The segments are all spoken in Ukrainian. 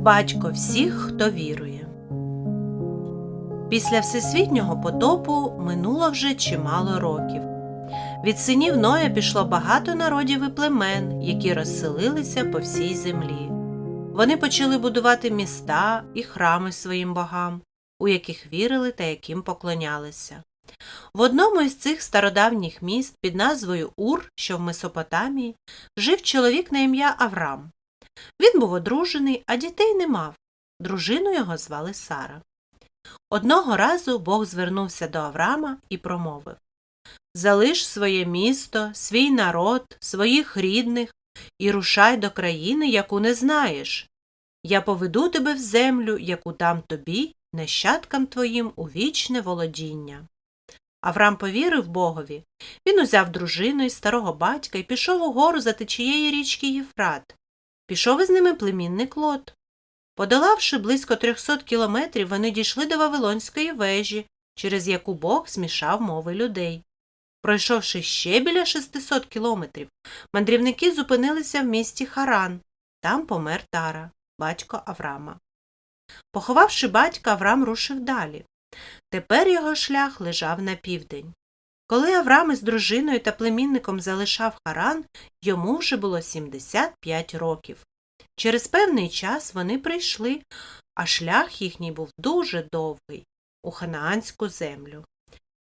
Батько всіх, хто вірує. Після всесвітнього потопу минуло вже чимало років. Від синів Ноя пішло багато народів і племен, які розселилися по всій землі. Вони почали будувати міста і храми своїм богам, у яких вірили та яким поклонялися. В одному із цих стародавніх міст під назвою Ур, що в Месопотамії, жив чоловік на ім'я Аврам. Він був одружений, а дітей не мав. Дружину його звали Сара. Одного разу Бог звернувся до Авраама і промовив Залиш своє місто, свій народ, своїх рідних і рушай до країни, яку не знаєш. Я поведу тебе в землю, яку дам тобі, нащадкам твоїм у вічне володіння. Авраам повірив Богові. Він узяв дружину і старого батька і пішов угору за течієї річки Єфрат. Пішов із ними племінник Лот. Подолавши близько трьохсот кілометрів, вони дійшли до Вавилонської вежі, через яку Бог змішав мови людей. Пройшовши ще біля 600 кілометрів, мандрівники зупинилися в місті Харан. Там помер Тара, батько Аврама. Поховавши батька, Аврам рушив далі. Тепер його шлях лежав на південь. Коли Аврам із дружиною та племінником залишав Харан, йому вже було 75 років. Через певний час вони прийшли, а шлях їхній був дуже довгий у ханаанську землю.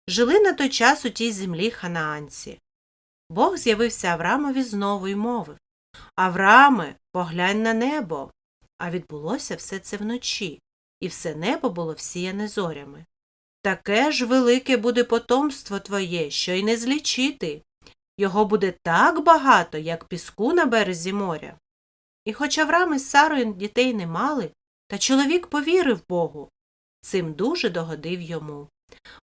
Жили на той час у тій землі ханаанці. Бог з'явився Аврамові знову й мовив Авраме, поглянь на небо. А відбулося все це вночі, і все небо було всіяне зорями. Таке ж велике буде потомство твоє, що й не злічити. Його буде так багато, як піску на березі моря. І хоч Авраам із Сарою дітей не мали, та чоловік повірив Богу. Цим дуже догодив йому.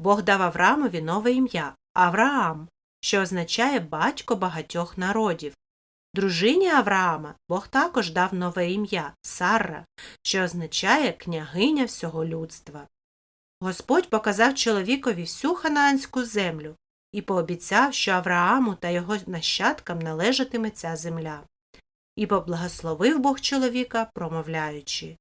Бог дав Авраамові нове ім'я Авраам, що означає батько багатьох народів. Дружині Авраама Бог також дав нове ім'я Сарра, що означає княгиня всього людства. Господь показав чоловікові всю ханаанську землю і пообіцяв, що Аврааму та його нащадкам належатиме ця земля. І поблагословив Бог чоловіка, промовляючи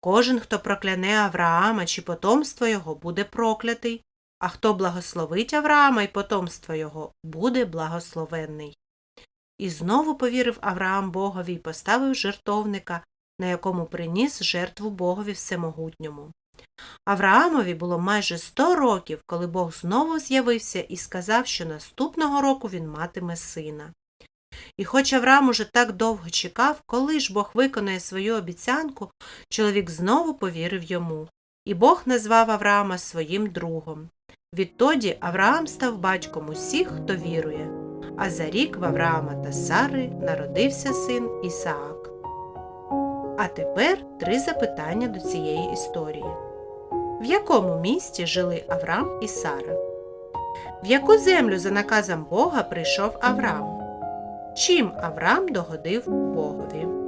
Кожен, хто прокляне Авраама чи потомство його, буде проклятий, а хто благословить Авраама і потомство його, буде благословенний. І знову повірив Авраам Богові і поставив жертовника, на якому приніс жертву Богові Всемогутньому. Авраамові було майже сто років, коли Бог знову з'явився і сказав, що наступного року він матиме сина. І хоч Авраам уже так довго чекав, коли ж Бог виконає свою обіцянку, чоловік знову повірив йому, і Бог назвав Авраама своїм другом. Відтоді Авраам став батьком усіх, хто вірує, а за рік в Авраама та Сари народився син Ісаак. А тепер три запитання до цієї історії. В якому місті жили Авраам і Сара? В яку землю за наказом Бога прийшов Авраам? Чим Авраам догодив Богові?